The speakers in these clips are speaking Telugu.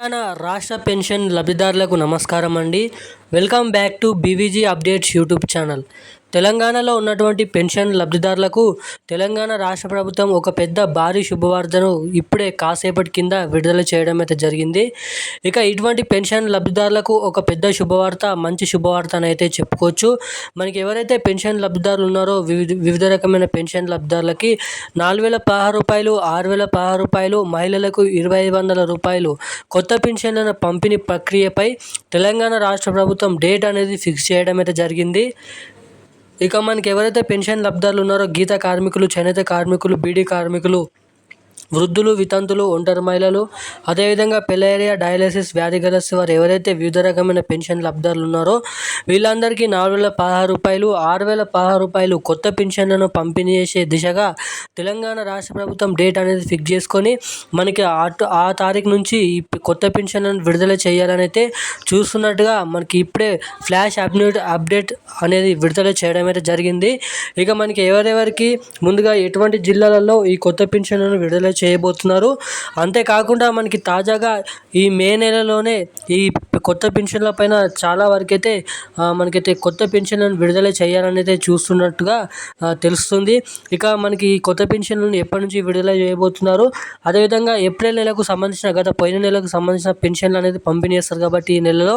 తెలంగాణ రాష్ట్ర పెన్షన్ లబ్ధిదారులకు నమస్కారం అండి. Welcome back to BVG updates YouTube channel. తెలంగాణలో ఉన్నటువంటి పెన్షన్ లబ్ధిదారులకు తెలంగాణ రాష్ట్ర ప్రభుత్వం ఒక పెద్ద భారీ శుభవార్తను ఇప్పుడే కాసేపటి కింద విడుదల చేయడం అయితే జరిగింది. ఇక ఇటువంటి పెన్షన్ లబ్ధిదారులకు ఒక పెద్ద శుభవార్త మంచి శుభవార్త అని అయితే చెప్పుకోవచ్చు. మనకి ఎవరైతే పెన్షన్ లబ్ధిదారులు ఉన్నారో వివిధ వివిధ రకమైన పెన్షన్ లబ్ధిదారులకి నాలుగు వేల పదహారు రూపాయలు ఆరు వేల పదహారు రూపాయలు మహిళలకు ఇరవై ఐదు వందల రూపాయలు కొత్త పెన్షన్ల పంపిణీ ప్రక్రియపై తెలంగాణ రాష్ట్ర ప్రభుత్వం డేట్ అనేది ఫిక్స్ చేయడం అయితే జరిగింది. ఇక మనకి ఎవరైతే పెన్షన్ లబ్ధాలు ఉన్నారో గీత కార్మికులు చేనేత కార్మికులు బీడీ కార్మికులు వృద్ధులు వితంతులు ఒంటరి మహిళలు అదేవిధంగా పెలేరియా డయాలసిస్ వ్యాధిగ్రస్తు వారు ఎవరైతే వివిధ రకమైన పెన్షన్ లబ్ధారులు ఉన్నారో వీళ్ళందరికీ నాలుగు వేల పదహారు రూపాయలు ఆరు వేల పదహారు రూపాయలు కొత్త పెన్షన్లను పంపిణీ చేసే దిశగా తెలంగాణ రాష్ట్ర ప్రభుత్వం డేట్ అనేది ఫిక్స్ చేసుకొని మనకి ఆ తారీఖు నుంచి ఈ కొత్త పెన్షన్లను విడుదల చేయాలని అయితే చూస్తున్నట్టుగా మనకి ఇప్పుడే ఫ్లాష్ అప్డేట్ అప్డేట్ అనేది విడుదల చేయడం అయితే జరిగింది. ఇక మనకి ఎవరెవరికి ముందుగా ఎటువంటి జిల్లాలలో ఈ కొత్త పెన్షన్లను విడుదల చేయబోతున్నారు. అంతేకాకుండా మనకి తాజాగా ఈ మే నెలలోనే ఈ కొత్త పెన్షన్ల పైన చాలా వరకైతే మనకైతే కొత్త పెన్షన్లను విడుదల చేయాలని అయితే చూస్తున్నట్టుగా తెలుస్తుంది. ఇక మనకి ఈ కొత్త పెన్షన్లను ఎప్పటి నుంచి విడుదల చేయబోతున్నారు? అదేవిధంగా ఏప్రిల్ నెలకు సంబంధించిన గత పోయిన నెలకు సంబంధించిన పెన్షన్లు అనేది పంపిణీ చేస్తారు కాబట్టి ఈ నెలలో.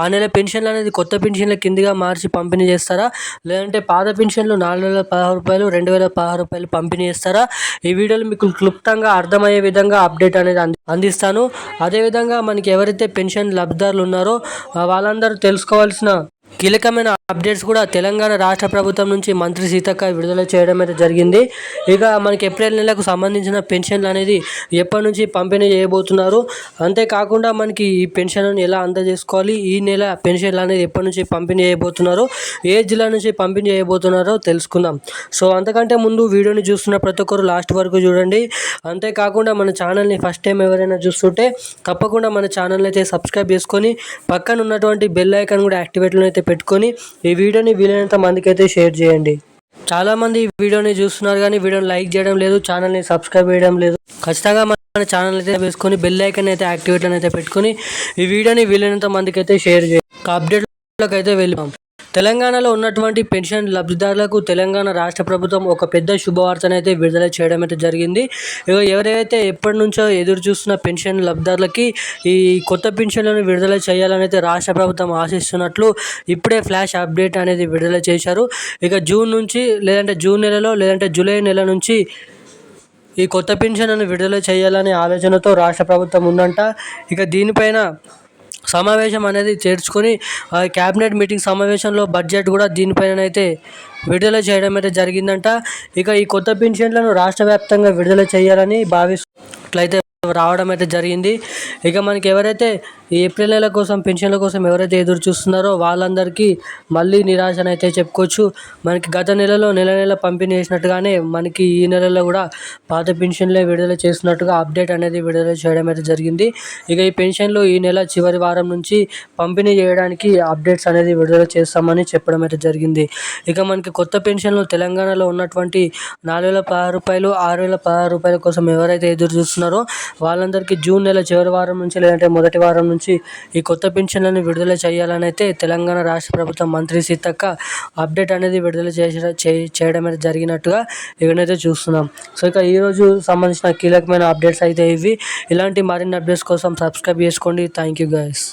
ఆ నెల పెన్షన్లు అనేది కొత్త పెన్షన్ల కిందగా మార్చి పంపిణీ చేస్తారా? లేదంటే పాత పెన్షన్లు నాలుగు వేల పదహారు రూపాయలు రెండు వేల పదహారు రూపాయలు పంపిణీ చేస్తారా? ఈ వీడియోలో మీకు క్లుప్తంగా అర్థమయ్యే విధంగా అప్డేట్ అనేది అంది అందిస్తాను. అదేవిధంగా మనకి ఎవరైతే పెన్షన్ లబ్ధిదారులు ఉన్నారో వాళ్ళందరూ తెలుసుకోవాల్సిన కీలకమైన అప్డేట్స్ కూడా తెలంగాణ రాష్ట్ర ప్రభుత్వం నుంచి మంత్రి సీతక్క విడుదల చేయడం అయితే జరిగింది. ఇక మనకి ఏప్రిల్ నెలకు సంబంధించిన పెన్షన్లు అనేది ఎప్పటి నుంచి పంపిణీ చేయబోతున్నారు? అంతేకాకుండా మనకి ఈ పెన్షన్లను ఎలా అందజేసుకోవాలి? ఈ నెల పెన్షన్లు అనేది ఎప్పటి నుంచి పంపిణీ చేయబోతున్నారు? ఏ జిల్లా నుంచి పంపిణీ చేయబోతున్నారో తెలుసుకుందాం. సో అంతకంటే ముందు వీడియోని చూస్తున్న ప్రతి ఒక్కరు లాస్ట్ వరకు చూడండి. అంతేకాకుండా మన ఛానల్ని ఫస్ట్ టైం ఎవరైనా చూస్తుంటే తప్పకుండా మన ఛానల్ని అయితే సబ్స్క్రైబ్ చేసుకొని పక్కన ఉన్నటువంటి బెల్ ఐకాన్ కూడా యాక్టివేట్లో అయితే పెట్టుకొని ఈ వీడియోని వీలైనంత మందికైతే షేర్ చేయండి. చాలామంది ఈ వీడియోని చూస్తున్నారు కానీ వీడియోని లైక్ చేయడం లేదు ఛానల్ని సబ్స్క్రైబ్ చేయడం లేదు. ఖచ్చితంగా మన ఛానల్ అయితే వేసుకొని బెల్ ఐకన్ అయితే యాక్టివేట్ అయితే పెట్టుకొని ఈ వీడియోని వీలైనంత మందికి అయితే షేర్ చేయండి. అప్డేట్లోకి అయితే వెళ్ళాం తెలంగాణలో ఉన్నటువంటి పెన్షన్ లబ్ధిదారులకు తెలంగాణ రాష్ట్ర ప్రభుత్వం ఒక పెద్ద శుభవార్తనైతే విడుదల చేయడం అయితే జరిగింది. ఎవరైతే ఎప్పటి నుంచో ఎదురు చూస్తున్న పెన్షన్ లబ్ధిదారులకి ఈ కొత్త పెన్షన్లను విడుదల చేయాలని అయితే రాష్ట్ర ప్రభుత్వం ఆశిస్తున్నట్లు ఇప్పుడే ఫ్లాష్ అప్డేట్ అనేది విడుదల చేశారు. ఇక జూన్ నుంచి లేదంటే జూన్ నెలలో లేదంటే జూలై నెల నుంచి ఈ కొత్త పెన్షన్లను విడుదల చేయాలనే ఆలోచనతో రాష్ట్ర ప్రభుత్వం ఉందంట. ఇక దీనిపైన సమావేశం అనేది చేర్చుకొని క్యాబినెట్ మీటింగ్ సమావేశంలో బడ్జెట్ కూడా దీనిపైన అయితే విడుదల చేయడం అయితే జరిగిందంట. ఇక ఈ కొత్త పెన్షన్లను రాష్ట్ర వ్యాప్తంగా విడుదల చేయాలని భావిస్తున్నట్లయితే రావడం అయితే జరిగింది. ఇక మనకి ఎవరైతే ఏప్రిల్ నెల కోసం పెన్షన్ల కోసం ఎవరైతే ఎదురు చూస్తున్నారో వాళ్ళందరికీ మళ్ళీ నిరాశనైతే చెప్పుకోవచ్చు. మనకి గత నెలలో నెల నెల పంపిణీ చేసినట్టుగానే మనకి ఈ నెలలో కూడా పాత పెన్షన్లే విడుదల చేస్తున్నట్టుగా అప్డేట్ అనేది విడుదల చేయడం అయితే జరిగింది. ఇక ఈ పెన్షన్లు ఈ నెల చివరి వారం నుంచి పంపిణీ చేయడానికి అప్డేట్స్ అనేది విడుదల చేస్తామని చెప్పడం అయితే జరిగింది. ఇక మనకి కొత్త పెన్షన్లు తెలంగాణలో ఉన్నటువంటి నాలుగు వేల పదహారు రూపాయలు ఆరు వేల పదహారు రూపాయల కోసం ఎవరైతే ఎదురు చూస్తున్నారో వాళ్ళందరికీ జూన్ నెల చివరి వారం నుంచి లేదంటే మొదటి వారం నుంచి నుంచి ఈ కొత్త పెన్షన్లను విడుదల చేయాలని అయితే తెలంగాణ రాష్ట్ర ప్రభుత్వం మంత్రి సీతక్క అప్డేట్ అనేది విడుదల చేసిన చేయడం అయితే జరిగినట్టుగా ఇవన్నైతే చూస్తున్నాం. సో ఇక ఈరోజు సంబంధించిన కీలకమైన అప్డేట్స్ అయితే ఇవి. ఇలాంటి మరిన్ని అప్డేట్స్ కోసం సబ్స్క్రైబ్ చేసుకోండి. Thank you guys